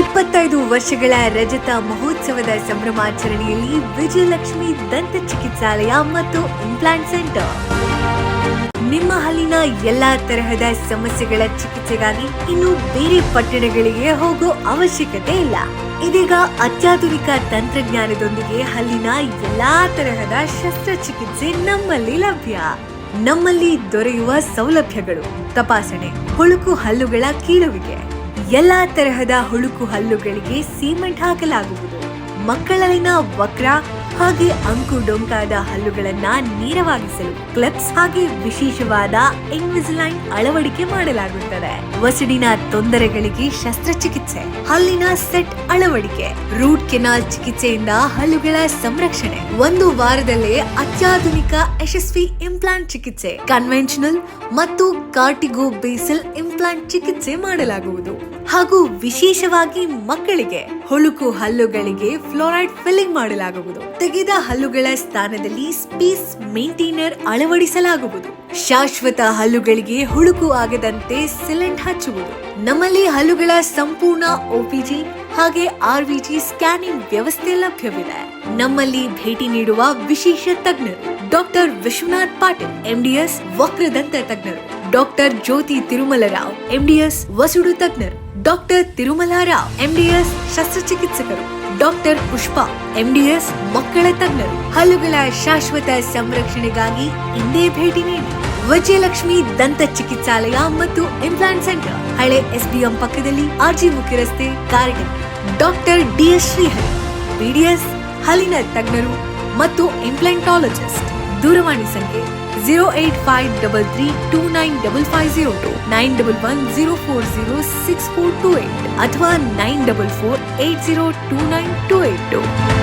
ಇಪ್ಪತ್ತೈದು ವರ್ಷಗಳ ರಜತ ಮಹೋತ್ಸವದ ಸಂಭ್ರಮಾಚರಣೆಯಲ್ಲಿ ವಿಜಯಲಕ್ಷ್ಮಿ ದಂತ ಚಿಕಿತ್ಸಾಲಯ ಮತ್ತು ಇಂಪ್ಲಾಂಟ್ ಸೆಂಟರ್ ನಿಮ್ಮ ಹಲ್ಲಿನ ಎಲ್ಲಾ ತರಹದ ಸಮಸ್ಯೆಗಳ ಚಿಕಿತ್ಸೆಗಾಗಿ ಇನ್ನು ಬೇರೆ ಪಟ್ಟಣಗಳಿಗೆ ಹೋಗೋ ಅವಶ್ಯಕತೆ ಇಲ್ಲ. ಇದೀಗ ಅತ್ಯಾಧುನಿಕ ತಂತ್ರಜ್ಞಾನದೊಂದಿಗೆ ಹಲ್ಲಿನ ಎಲ್ಲಾ ತರಹದ ಶಸ್ತ್ರಚಿಕಿತ್ಸೆ ನಮ್ಮಲ್ಲಿ ಲಭ್ಯ. ನಮ್ಮಲ್ಲಿ ದೊರೆಯುವ ಸೌಲಭ್ಯಗಳು, ತಪಾಸಣೆ, ಹುಳುಕು ಹಲ್ಲುಗಳ ಕೀಳುವಿಕೆ ಎಲ್ಲಾ ತರಹದ ಹುಳುಕು ಹಲ್ಲುಗಳಿಗೆ ಸಿಮೆಂಟ್ ಹಾಕಲಾಗುವುದು. ಮಕ್ಕಳಲ್ಲಿನ ವಕ್ರ ಹಾಗೆ ಅಂಕು ಡೊಂಕಾದ ಹಲ್ಲುಗಳನ್ನ ನೇರವಾಗಿಸಲು ಕ್ಲಿಪ್ಸ್ ಹಾಗೆ ವಿಶೇಷವಾದ ಇನ್ವಿಸಿಲೈನ್ ಅಳವಡಿಕೆ ಮಾಡಲಾಗುತ್ತದೆ. ವಸಡಿನ ತೊಂದರೆಗಳಿಗೆ ಶಸ್ತ್ರಚಿಕಿತ್ಸೆ, ಹಲ್ಲಿನ ಸೆಟ್ ಅಳವಡಿಕೆ, ರೂಟ್ ಕೆನಾಲ್ ಚಿಕಿತ್ಸೆಯಿಂದ ಹಲ್ಲುಗಳ ಸಂರಕ್ಷಣೆ, ಒಂದು ವಾರದಲ್ಲೇ ಅತ್ಯಾಧುನಿಕ ಯಶಸ್ವಿ ಇಂಪ್ಲಾಂಟ್ ಚಿಕಿತ್ಸೆ ಕನ್ವೆನ್ಷನಲ್ ಮತ್ತು ಕಾರ್ಟಿಗೋ ಬೇಸಲ್ ಇಂಪ್ಲಾಂಟ್ ಚಿಕಿತ್ಸೆ ಮಾಡಲಾಗುವುದು. ಹಾಗೂ ವಿಶೇಷವಾಗಿ ಮಕ್ಕಳಿಗೆ, ಹುಳುಕು ಹಲ್ಲುಗಳಿಗೆ ಫ್ಲೋರೈಡ್ ಫಿಲ್ಲಿಂಗ್ ಮಾಡಲಾಗುವುದು. ತೆಗೆದ ಹಲ್ಲುಗಳ ಸ್ಥಾನದಲ್ಲಿ ಸ್ಪೀಸ್ ಮೇಂಟೈನರ್ ಅಳವಡಿಸಲಾಗುವುದು. ಶಾಶ್ವತ ಹಲ್ಲುಗಳಿಗೆ ಹುಳುಕು ಆಗದಂತೆ ಸಿಲೆಂಟ್ ಹಚ್ಚುವುದು. ನಮ್ಮಲ್ಲಿ ಹಲ್ಲುಗಳ ಸಂಪೂರ್ಣ ಓಪಿಜಿ ಹಾಗೆ ಆರ್ವಿಜಿ ಸ್ಕ್ಯಾನಿಂಗ್ ವ್ಯವಸ್ಥೆ ಲಭ್ಯವಿದೆ. ನಮ್ಮಲ್ಲಿ ಭೇಟಿ ನೀಡುವ ವಿಶೇಷ ತಜ್ಞರು. ಡಾಕ್ಟರ್ ವಿಶ್ವನಾಥ್ ಪಾಟೀಲ್ ಎಂಡಿಎಸ್ ವಕ್ರದಂತ ತಜ್ಞರು. ಡಾಕ್ಟರ್ ಜ್ಯೋತಿ ತಿರುಮಲರಾವ್ ಎಂಡಿಎಸ್ ವಸುಡು ತಜ್ಞರು. ಡಾಕ್ಟರ್ ತಿರುಮಲಾರಾವ್ ಎಂಡಿಎಸ್ ಶಸ್ತ್ರಚಿಕಿತ್ಸಕರು. ಡಾಕ್ಟರ್ ಪುಷ್ಪಾ ಎಂಡಿಎಸ್ ಮಕ್ಕಳ ತಜ್ಞರು ಹಲ್ಲುಗಳ ಶಾಶ್ವತ ಸಂರಕ್ಷಣೆಗಾಗಿ ಇಂದೇ ಭೇಟಿ ನೀಡಿ. ವಿಜಯಲಕ್ಷ್ಮಿ ದಂತ ಚಿಕಿತ್ಸಾಲಯ ಮತ್ತು ಇಂಪ್ಲಾಂಟ್ ಸೆಂಟರ್ ಹಳೆ ಎಸ್ಬಿಎಂ ಪಕ್ಕದಲ್ಲಿ ಆರ್ಜಿ ಮುಖ್ಯ ರಸ್ತೆ Karatagi doctor DS Srihari BDS ಹಲ್ಲಿನ ತಜ್ಞರು ಮತ್ತು ಇಂಪ್ಲಾಂಟಾಲಜಿಸ್ಟ್ ದೂರವಾಣಿ ಸಂಖ್ಯೆ zero eight five double three two nine double five zero two nine double one zero four zero six four two eight અથવા nine double four eight zero two nine two eight two